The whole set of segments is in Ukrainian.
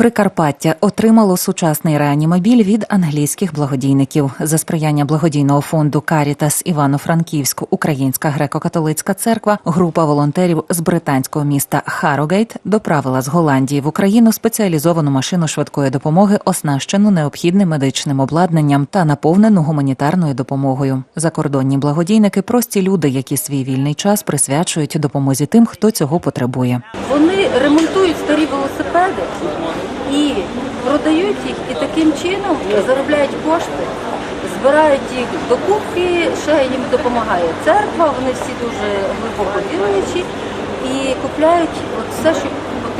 Прикарпаття отримало сучасний реанімобіль від англійських благодійників за сприяння благодійного фонду Карітас Івано-Франківську Українська греко-католицька церква. Група волонтерів з британського міста Харрогейт доправила з Голландії в Україну спеціалізовану машину швидкої допомоги, оснащену необхідним медичним обладнанням та наповнену гуманітарною допомогою. Закордонні благодійники прості люди, які свій вільний час присвячують допомозі тим, хто цього потребує. Вони ремонтують продають їх, і таким чином заробляють кошти, збирають їх докупки, ще їм допомагає церква, вони всі дуже глибоко віруючі і купляють от все, що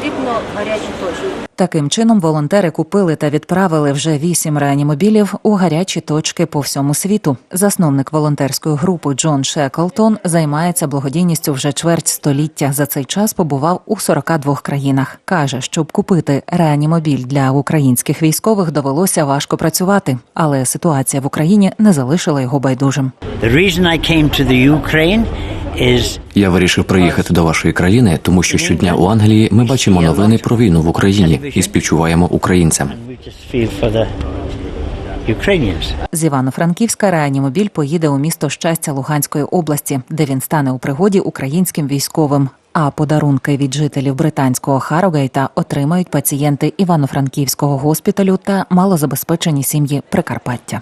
потрібно в гарячі точки. Таким чином волонтери купили та відправили вже вісім реанімобілів у гарячі точки по всьому світу. Засновник волонтерської групи Джон Шеклтон займається благодійністю вже чверть століття. За цей час побував у 42 країнах. каже, щоб купити реанімобіль для українських військових довелося важко працювати, але ситуація в Україні не залишила його байдужим. The reason I came to the Ukraine Я вирішив приїхати до вашої країни, тому що щодня у Англії ми бачимо новини про війну в Україні і співчуваємо українцям. З Івано-Франківська реанімобіль поїде у місто щастя Луганської області, де він стане у пригоді українським військовим. А подарунки від жителів британського Харрогейта отримають пацієнти Івано-Франківського госпіталю та малозабезпечені сім'ї Прикарпаття.